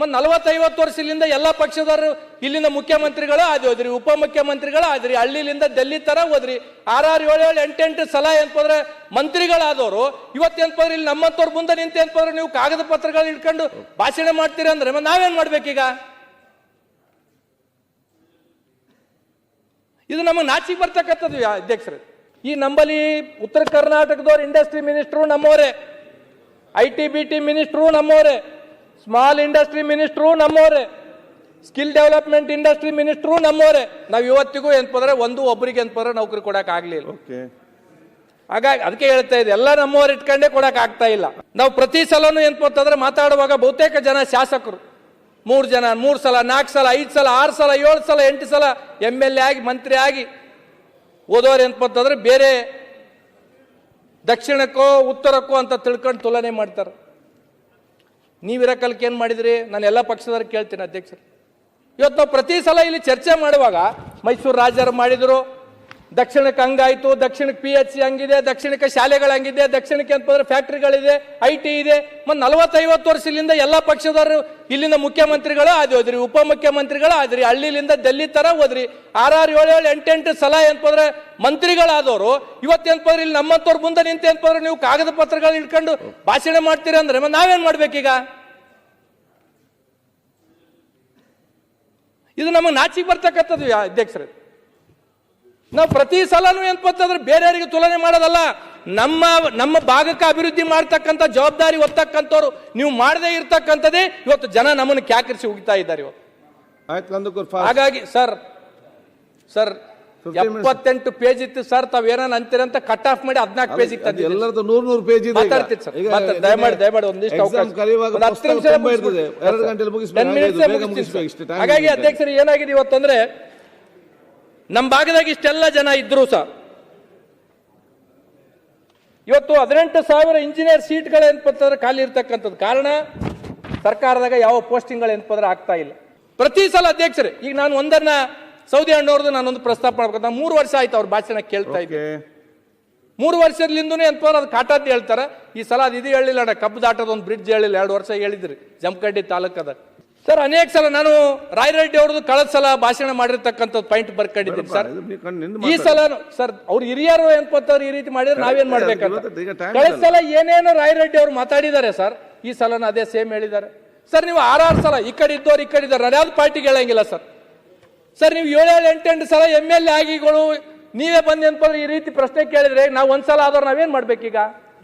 ಮತ್ ನಲವತ್ತೈವತ್ತು ವರ್ಷದಿಂದ ಎಲ್ಲ ಪಕ್ಷದವರು ಇಲ್ಲಿಂದ ಮುಖ್ಯಮಂತ್ರಿಗಳು ಆದಿ ಹೋದ್ರಿ ಉಪಮುಖ್ಯಮಂತ್ರಿಗಳು ಆದ್ರಿ, ಹಳ್ಳಿಲಿಂದ ಡೆಲ್ಲಿ ತರ ಹೋದ್ರಿ. ಆರ್ ಏಳು ಏಳು ಎಂಟೆಂಟು ಸಲ ಏನಪ್ಪಂದ್ರೆ ಮಂತ್ರಿಗಳಾದವರು, ಇವತ್ತು ಏನಪ್ಪಂದ್ರೆ ಇಲ್ಲಿ ನಮ್ಮಂತವ್ರ ಮುಂದೆ ನಿಂತ ಅಂತಂದ್ರೆ ನೀವು ಕಾಗದ ಪತ್ರಗಳು ಇಟ್ಕೊಂಡು ಭಾಷಣ ಮಾಡ್ತೀರಿ ಅಂದ್ರೆ ಮತ್ತೆ ನಾವೇನ್ ಮಾಡ್ಬೇಕೀಗ? ಇದು ನಮಗೆ ನಾಚಿಗೆ ಬರ್ತಕ್ಕಂಥದ್ದು ಅಧ್ಯಕ್ಷರೇ. ಈ ನಂಬಲ್ಲಿ ಉತ್ತರ ಕರ್ನಾಟಕದವ್ರು ಇಂಡಸ್ಟ್ರಿ ಮಿನಿಸ್ಟ್ರು ನಮ್ಮವರೇ I T B T minister ನಮ್ಮವರೇ. ಸ್ಮಾಲ್ ಇಂಡಸ್ಟ್ರಿ ಮಿನಿಸ್ಟ್ರು ನಮ್ಮವರೇ. ಸ್ಕಿಲ್ ಡೆವಲಪ್ಮೆಂಟ್ ಇಂಡಸ್ಟ್ರಿ ಮಿನಿಸ್ಟ್ರು ನಮ್ಮವರೇ. ನಾವು ಇವತ್ತಿಗೂ ಎಂತಂದ್ರೆ ಒಂದು ಒಬ್ಬರಿಗೆ ಎಂತಂದ್ರೆ ನೌಕರಿ ಕೊಡಕ್ ಆಗ್ಲಿಲ್ಲ. ಓಕೆ ಹಾಗಾಗಿ ಅದಕ್ಕೆ ಹೇಳ್ತಾ ಇದೆ ಎಲ್ಲ ನಮ್ಮವ್ರು ಇಟ್ಕೊಂಡೇ ಕೊಡಕ್ ಆಗ್ತಾ ಇಲ್ಲ. ನಾವು ಪ್ರತಿ ಸಲನು ಎಂತಂದ್ರೆ ಮಾತಾಡುವಾಗ ಬಹುತೇಕ ಜನ ಶಾಸಕರು. ಮೂರು ಜನ ಮೂರು ಸಲ ನಾಲ್ಕು ಸಲ ಐದು ಸಲ ಆರು ಸಲ ಏಳು ಸಲ ಎಂಟು ಸಲ ಎಂ ಎಲ್ ಎ ಆಗಿ ಮಂತ್ರಿ ಆಗಿ ಓದೋರು ಅಂತಂದ್ರೆ ಬೇರೆ ದಕ್ಷಿಣಕ್ಕೋ ಉತ್ತರಕ್ಕೋ ಅಂತ ತಿಳ್ಕೊಂಡು ತುಲನೆ ಮಾಡ್ತಾರೆ. ನೀವಿರೋ ಕಾಲಕ್ಕೆ ಏನು ಮಾಡಿದ್ರಿ? ನಾನು ಎಲ್ಲ ಪಕ್ಷದವ್ರಿಗೆ ಕೇಳ್ತೀನಿ ಅಧ್ಯಕ್ಷರು. ಇವತ್ತು ನಾವು ಪ್ರತಿ ಸಲ ಇಲ್ಲಿ ಚರ್ಚೆ ಮಾಡುವಾಗ ಮೈಸೂರು ರಾಜರು ಮಾಡಿದರು. ದಕ್ಷಿಣಕ್ಕೆ ಹಂಗಾಯಿತು, ದಕ್ಷಿಣಕ್ಕೆ ಪಿ ಎಚ್ ಸಿ ಹಂಗಿದೆ, ದಕ್ಷಿಣಕ್ಕೆ ಶಾಲೆಗಳು ಹಂಗಿದೆ, ದಕ್ಷಿಣಕ್ಕೆ ಅಂತಂದ್ರೆ ಫ್ಯಾಕ್ಟ್ರಿಗಳಿದೆ ಐ ಟಿ ಇದೆ. ಮತ್ತು ನಲವತ್ತೈವತ್ತು ವರ್ಷದಿಂದ ಎಲ್ಲ ಪಕ್ಷದವರು ಇಲ್ಲಿಂದ ಮುಖ್ಯಮಂತ್ರಿಗಳು ಆದಿ ಹೋದ್ರಿ ಉಪಮುಖ್ಯಮಂತ್ರಿಗಳು ಆದ್ರಿ, ಹಳ್ಳಿಲಿಂದ ಡೆಲ್ಲಿ ಥರ ಹೋದ್ರಿ. ಆರಾರು ಆರ್ ಏಳು ಏಳು ಎಂಟೆಂಟು ಸಲ ಏನಪ್ಪಂದ್ರೆ ಮಂತ್ರಿಗಳಾದವರು, ಇವತ್ತು ಏನಪ್ಪಂದ್ರೆ ಇಲ್ಲಿ ನಮ್ಮಂಥವ್ರು ಮುಂದೆ ನಿಂತ ಏನಪ್ಪಂದ್ರೆ ನೀವು ಕಾಗದ ಪತ್ರಗಳು ಇಟ್ಕೊಂಡು ಭಾಷಣ ಮಾಡ್ತೀರಿ ಅಂದ್ರೆ ನಾವೇನು ಮಾಡ್ಬೇಕೀಗ? ಇದು ನಮಗೆ ನಾಚಿಗೆ ಬರ್ತಕ್ಕಂಥದ್ದು ಅಧ್ಯಕ್ಷರೇ. ನಾವು ಪ್ರತಿ ಸಲನೂ ಎಂತ ಅಂತಂದ್ರೆ ಬೇರೆಯವರಿಗೆ ತುಲನೆ ಮಾಡೋದಲ್ಲ. ನಮ್ಮ ನಮ್ಮ ಭಾಗಕ್ಕೆ ಅಭಿವೃದ್ಧಿ ಮಾಡ್ತಕ್ಕಂಥ ಜವಾಬ್ದಾರಿ ಒತ್ತಕ್ಕಂಥವ್ರು ನೀವು ಮಾಡದೇ ಇರ್ತಕ್ಕಂಥದ್ದೇ ಇವತ್ತು ಜನ ನಮ್ಮನ್ನು ಕ್ಯಾಕರಿಸಿ ಹೋಗ್ತಾ ಇದ್ದಾರೆ ಇವತ್ತು. ಹಾಗಾಗಿ ಸರ್ ಸರ್ 15 minutes. ಎಪ್ಪತ್ತೆಂಟು ಪೇಜ್ ಇತ್ತು ಸರ್ ತಾವ್ ಏನಾನ ಅಂತೀರಂತ ಕಟ್ ಆಫ್ ಮಾಡಿ ಹದಿನಾಲ್ಕು ಪೇಜ್ ಇತ್ತು ಎಲ್ಲರದ್ದು ನೂರ್ ನೂರು ಪೇಜ್ ಇದೆ. ಮಾತಾಡ್ತೀನಿ ಸರ್ ದಯಮಾಡಿ ದಯಮಾಡಿ ಒಂದಿಷ್ಟು exam ಅವಕಾಶ. ಕರೆಯುವಾಗ ಒಂದು ಹತ್ತು ನಿಮಿಷ ತುಂಬ ಇರ್ತದೆ ಎರಡು ಗಂಟೆಲಿ ಮುಗಿಸ್ಬೇಕು 10 minutes ಹಾಗಾಗಿ. ಅಧ್ಯಕ್ಷರು ಏನಾಗಿದೆ ಇವತ್ತಂದ್ರೆ ನಮ್ಮ ಭಾಗದಾಗ ಇಷ್ಟೆಲ್ಲ ಜನ ಇದ್ರು ಸರ್ ಇವತ್ತು ಹದಿನೆಂಟು ಸಾವಿರ ಇಂಜಿನಿಯರ್ ಸೀಟ್ಗಳು ಏನಪ್ಪಂತಂದ್ರೆ ಖಾಲಿ ಇರ್ತಕ್ಕಂಥದ್ದು. ಕಾರಣ ಸರ್ಕಾರದಾಗ ಯಾವ ಪೋಸ್ಟಿಂಗ್ಗಳು ಏನಪ್ಪಂದ್ರೆ ಆಗ್ತಾ ಇಲ್ಲ. ಪ್ರತಿ ಸಲ ಅಧ್ಯಕ್ಷರೇ ಈಗ ನಾನು ಒಂದನ್ನ ಸೌದಿ ಅಣ್ಣವ್ರದ್ದು ನಾನೊಂದು ಪ್ರಸ್ತಾಪ ಮಾಡ್ಬೇಕು ಮೂರು ವರ್ಷ ಆಯ್ತು ಅವ್ರ ಭಾಷಣ ಕೇಳ್ತಾ ಇದ್ದೆ. ಮೂರು ವರ್ಷದಿಂದನೇ ಏನಪ್ಪ ಅದು ಕಾಟಾದ್ದು ಹೇಳ್ತಾರೆ. ಈ ಸಲ ಅದು ಇದು ಹೇಳಿಲ್ಲ ಅಣ್ಣ ಕಬ್ಬು ದಾಟದ ಒಂದು ಬ್ರಿಡ್ಜ್ ಹೇಳಿಲ್ಲ ಎರಡು ವರ್ಷ ಹೇಳಿದ್ರಿ ಜಮಖಂಡಿ ತಾಲೂಕದ ಸರ್ ಅನೇಕ ಸಲ ನಾನು ರಾಯರೆಡ್ಡಿ ಅವ್ರದ್ದು ಕಳೆದ ಸಲ ಭಾಷಣ ಮಾಡಿರ್ತಕ್ಕಂಥದ್ದು ಪಾಯಿಂಟ್ ಬರ್ಕೊಂಡಿದ್ದೀನಿ ಸರ್. ಈ ಸಲ ಸರ್ ಅವ್ರ ಹಿರಿಯರು ಏನ್ಪತ್ತವ್ರು ಈ ರೀತಿ ಮಾಡಿದ್ರೆ ನಾವೇನ್ ಮಾಡ್ಬೇಕಂತ ಕಳೆದ. ಸಲ ಏನೇನು ರಾಯರೆಡ್ಡಿ ಅವ್ರು ಮಾತಾಡಿದ್ದಾರೆ ಸರ್. ಈ ಸಲನ ಅದೇ ಸೇಮ್ ಹೇಳಿದ್ದಾರೆ. ಸರ್ ನೀವು ಆರಾರು ಸಲ ಈ ಕಡೆ ಇದ್ದವ್ರು ಈ ಕಡೆ ಇದ್ದಾರೆ ಯಾವ್ದು ಪಾರ್ಟಿಗೆ ಹೇಳಂಗಿಲ್ಲ ಸರ್. ಸರ್, ನೀವು ಏಳೇಳು ಎಂಟೆಂಟು ಸಲ ಎಂ ಎಲ್ ಎ ಆಗಿಗಳು, ನೀವೇ ಬಂದು ಅಂತಂದ್ರೆ ಈ ರೀತಿ ಪ್ರಶ್ನೆ ಕೇಳಿದ್ರೆ ನಾವು ಒಂದ್ಸಲ ಆದ್ರೆ ನಾವೇನ್ ಮಾಡ್ಬೇಕೀಗ?